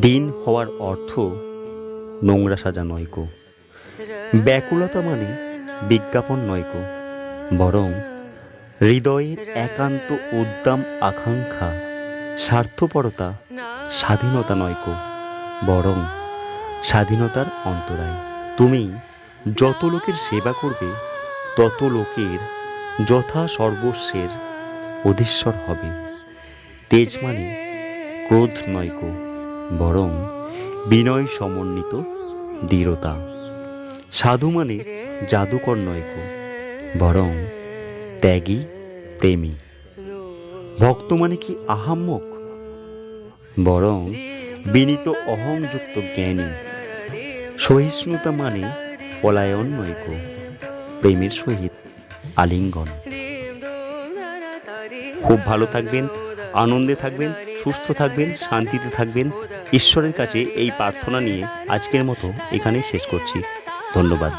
দিন হওয়ার অর্থ নোংরা সাজা নয়কো ব্যাকুলতা মানে বিজ্ঞাপন নয়কো বরং হৃদয়ের একান্ত উদ্দাম আকাঙ্ক্ষা, স্বার্থপরতা, স্বাধীনতা নয়কো বরং স্বাধীনতার অন্তরায়। তুমি যত লোকের সেবা করবে, তত লোকের যথা সর্বস্বের অধীশ্বর হবে। তেজ মানে ক্রোধ নয়কো বরং বিনয় সমন্বিত দৃঢ়তা। সাধু মানে জাদুকর নয়কো বরং ত্যাগী, প্রেমী। ভক্ত মানে কি আহাম্মক? বরং বিনীত অহংযুক্ত জ্ঞানী। সহিষ্ণুতা মানে পলায়ন নয়কো প্রেমের সহিত আলিঙ্গন। খুব ভালো থাকবেন। আনন্দে থাকবেন, সুস্থ থাকবেন, শান্তিতে থাকবেন। ঈশ্বরের কাছে এই প্রার্থনা নিয়ে আজকের মতো এখানেই শেষ করছি। ধন্যবাদ।